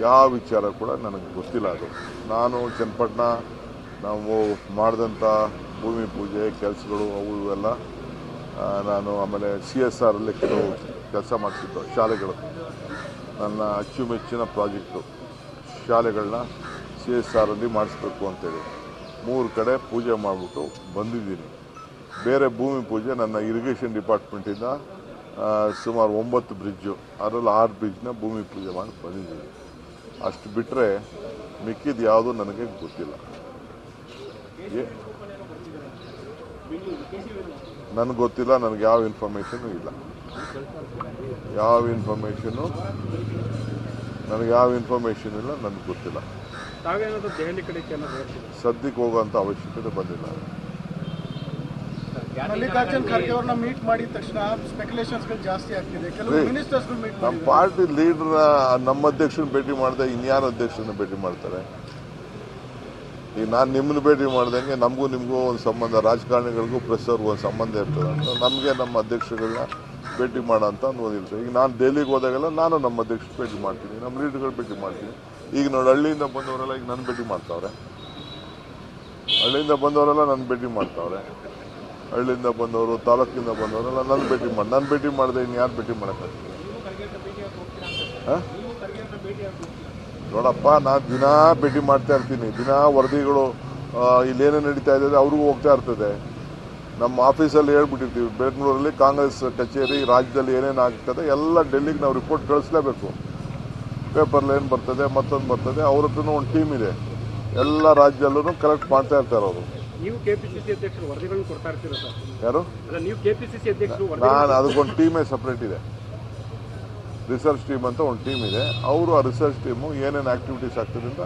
ಯಾವ ವಿಚಾರ ಕೂಡ ನನಗೆ ಗೊತ್ತಿಲ್ಲ ಅದು. ನಾನು ಚನ್ನಪಟ್ಟಣ, ನಾವು ಮಾಡಿದಂಥ ಭೂಮಿ ಪೂಜೆ, ಕೆಲಸಗಳು ಅವು ಇವೆಲ್ಲ ನಾನು ಆಮೇಲೆ ಸಿ ಎಸ್ ಆರಲ್ಲಿ ಕೆಲವು ಕೆಲಸ ಮಾಡಿಸಿದ್ದು ಶಾಲೆಗಳು. ನನ್ನ ಅಚ್ಚುಮೆಚ್ಚಿನ ಪ್ರಾಜೆಕ್ಟು. ಶಾಲೆಗಳನ್ನ ಸಿ ಎಸ್ ಆರಲ್ಲಿ ಮಾಡಿಸ್ಬೇಕು ಅಂತೇಳಿ. ಮೂರು ಕಡೆ ಪೂಜೆ ಮಾಡಿಬಿಟ್ಟು ಬಂದಿದ್ದೀನಿ. ಬೇರೆ ಭೂಮಿ ಪೂಜೆ ನನ್ನ ಇರಿಗೇಷನ್ ಡಿಪಾರ್ಟ್ಮೆಂಟಿಂದ ಸುಮಾರು ಒಂಬತ್ತು ಬ್ರಿಡ್ಜು ಅದರಲ್ಲಿ ಆರು ಬ್ರಿಡ್ಜ್ನ ಭೂಮಿ ಪೂಜೆ ಮಾಡಿ ಬಂದಿದ್ದೀನಿ. ಅಷ್ಟು ಬಿಟ್ಟರೆ ಮಿಕ್ಕಿದ ಯಾವುದು ನನಗೆ ಗೊತ್ತಿಲ್ಲ. ನನಗೆ ಗೊತ್ತಿಲ್ಲ ನನಗೆ ಯಾವ ಇನ್ಫಾರ್ಮೇಷನು ಇಲ್ಲ. ಯಾವ ಇನ್ಫಾರ್ಮೇಷನು ನನಗೆ ಯಾವ ಇನ್ಫಾರ್ಮೇಷನ್ ಇಲ್ಲ ನನಗೆ ಗೊತ್ತಿಲ್ಲ. ಸದ್ಯಕ್ಕೆ ಹೋಗೋಂಥ ಅವಶ್ಯಕತೆ ಬಂದಿಲ್ಲ. ಮಲ್ಲಿಕಾರ್ಜುನ್ ಖರ್ಗೆ ಅವ್ರನ್ನ ಮೀಟ್ ಮಾಡಿದ ತಕ್ಷಣ ಜಾಸ್ತಿ ಆಗ್ತಿದೆ. ಕೆಲವು ಮೀಟ್ ನಮ್ಮ ಪಾರ್ಟಿ ಲೀಡರ್ ನಮ್ಮ ಅಧ್ಯಕ್ಷನ ಭೇಟಿ ಮಾಡಿದೆ ಇನ್ಯಾರ ಅಧ್ಯಕ್ಷನ ಭೇಟಿ ಮಾಡ್ತಾರೆ? ಈಗ ನಾನು ನಿಮ್ಮನ್ನ ಭೇಟಿ ಮಾಡ್ದಂಗೆ ನಮಗೂ ನಿಮಗೂ ಒಂದು ಸಂಬಂಧ ರಾಜಕಾರಣಿಗಳಿಗೂ ಪ್ರೆಸ್ ಅವ್ರಿಗೂ ಒಂದು ಸಂಬಂಧ ಇರ್ತದೆ ಅಂತ ನಮಗೆ ನಮ್ಮ ಅಧ್ಯಕ್ಷಗಳನ್ನ ಭೇಟಿ ಮಾಡೋ ಅಂತ ಒಂದು ಇರ್ತದೆ ಈಗ ನಾನು ದೆಹಲಿಗೆ ಹೋದಾಗೆಲ್ಲ ನಾನು ನಮ್ಮ ಅಧ್ಯಕ್ಷ ಭೇಟಿ ಮಾಡ್ತೀನಿ ನಮ್ಮ ಲೀಡರ್ಗಳು ಭೇಟಿ ಮಾಡ್ತೀನಿ. ಈಗ ನೋಡಿ ಹಳ್ಳಿಯಿಂದ ಬಂದವರೆಲ್ಲ ಈಗ ನನ್ನ ಭೇಟಿ ಮಾಡ್ತಾವ್ರೆ. ಹಳ್ಳಿಯಿಂದ ಬಂದವರೆಲ್ಲ ನನ್ನ ಭೇಟಿ ಮಾಡ್ತಾವ್ರೆ. ಹಳ್ಳಿಯಿಂದ ಬಂದವರು, ತಾಲೂಕಿಂದ ಬಂದವರೆಲ್ಲ ನನ್ನ ಭೇಟಿ ಮಾಡಿ ನನ್ನ ಭೇಟಿ ಮಾಡಿದೆ ಇನ್ನು ಯಾರು ಭೇಟಿ ಮಾಡೋಕ್ಕಾಗ್ತದೆ? ನೋಡಪ್ಪ, ನಾನು ದಿನಾ ಭೇಟಿ ಮಾಡ್ತಾ ಇರ್ತೀನಿ. ದಿನಾ ವರದಿಗಳು ಇಲ್ಲೇನೇ ನಡೀತಾ ಇದೆ ಅವ್ರಿಗೂ ಹೋಗ್ತಾ ಇರ್ತದೆ. ನಮ್ಮ ಆಫೀಸಲ್ಲಿ ಹೇಳ್ಬಿಟ್ಟಿರ್ತೀವಿ, ಬೆಂಗಳೂರಲ್ಲಿ ಕಾಂಗ್ರೆಸ್ ಕಚೇರಿ, ರಾಜ್ಯದಲ್ಲಿ ಏನೇನು ಆಗ್ತದೆ ಎಲ್ಲ ಡೆಲ್ಲಿಗೆ ನಾವು ರಿಪೋರ್ಟ್ ಕಳಿಸ್ಲೇಬೇಕು. ಪೇಪರ್ಲಿ ಏನು ಬರ್ತದೆ ಮತ್ತೊಂದು ಬರ್ತದೆ ಅವ್ರ ಹತ್ರನೂ ಒಂದು ಟೀಮ್ ಇದೆ. ಎಲ್ಲ ರಾಜ್ಯದಲ್ಲೂ ಕಲೆಕ್ಟ್ ಮಾಡ್ತಾ ಇರ್ತಾರೆ ಅವರು. ನೀವು ಕೆಪಿಸಿಸಿ ಅಧ್ಯಕ್ಷರು ವರದಿಗಳನ್ನು ಕೊಡ್ತಾ ಇರ್ತೀರಾ ಸರ್? ಯಾರು? ಅಲ್ಲ ನೀವು ಕೆಪಿಸಿಸಿ ಅಧ್ಯಕ್ಷರು ವರದಿ ನಾನು ಅದಕ್ಕೊಂದು ಟೀಮೇ ಸಪ್ರೇಟ್ ಇದೆ. ರಿಸರ್ಚ್ ಟೀಮ್ ಅಂತ ಒಂದು ಟೀಮ್ ಇದೆ. ಅವರು ಆ ರಿಸರ್ಚ್ ಟೀಮು ಏನೇನು ಆಕ್ಟಿವಿಟೀಸ್ ಆಗ್ತದೆ ಅಂತ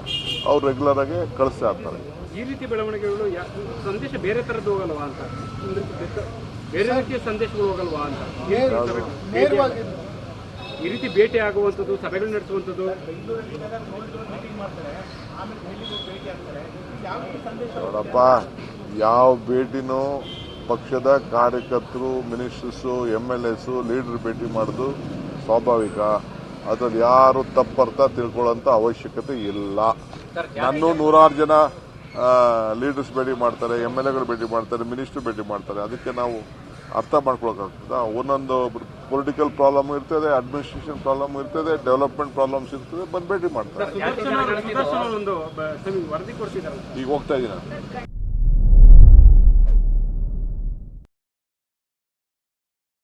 ಅವ್ರು ರೆಗ್ಯುಲರ್ ಆಗಿ ಕಳಿಸ್ತಾ ಇರ್ತಾರೆ ಈ ರೀತಿ ಬೆಳವಣಿಗೆಗಳು ಸಂದೇಶ ಬೇರೆ ತರದ್ದು ಹೋಗಲ್ವಾ ಅಂತ? ಬೇರೆ- ರೀತಿಯ ಸಂದೇಶಗಳು ಹೋಗಲ್ವಾ ಅಂತ? ಈ ರೀತಿ ಭೇಟಿ ಆಗುವಂಥದ್ದು ಸಭೆಗಳು ನಡೆಸುವಂಥದ್ದು. ನೋಡಪ್ಪ, ಯಾವ ಭೇಟಿನೂ ಪಕ್ಷದ ಕಾರ್ಯಕರ್ತರು, ministers M L S leader ಭೇಟಿ ಮಾಡೋದು ಸ್ವಾಭಾವಿಕ. ಅದ್ರಲ್ಲಿ ಯಾರು ತಪ್ಪರ್ಥ ತಿಳ್ಕೊಳ್ಳೋಂಥ ಅವಶ್ಯಕತೆ ಇಲ್ಲ. ನನ್ನೂ ನೂರಾರು ಜನ ಲೀಡರ್ಸ್ ಭೇಟಿ ಮಾಡ್ತಾರೆ ಎಂ ಎಲ್ ಎಗಳು ಭೇಟಿ ಮಾಡ್ತಾರೆ, ಮಿನಿಸ್ಟರ್ ಭೇಟಿ ಮಾಡ್ತಾರೆ. ಅದಕ್ಕೆ ನಾವು ಅರ್ಥ ಮಾಡ್ಕೊಳಕ್ಕಾಗ್ತದ? ಒಂದೊಂದು ಪೊಲಿಟಿಕಲ್ ಪ್ರಾಬ್ಲಮ್ ಇರ್ತದೆ ಅಡ್ಮಿನಿಸ್ಟ್ರೇಷನ್ ಪ್ರಾಬ್ಲಮ್ ಇರ್ತದೆ ಡೆವಲಪ್ಮೆಂಟ್ ಪ್ರಾಬ್ಲಮ್ಸ್ ಇರ್ತದೆ ಬಂದು ಭೇಟಿ ಮಾಡ್ತಾರೆ. ಈಗ ಹೋಗ್ತಾ ಇದ್ದೀನಿ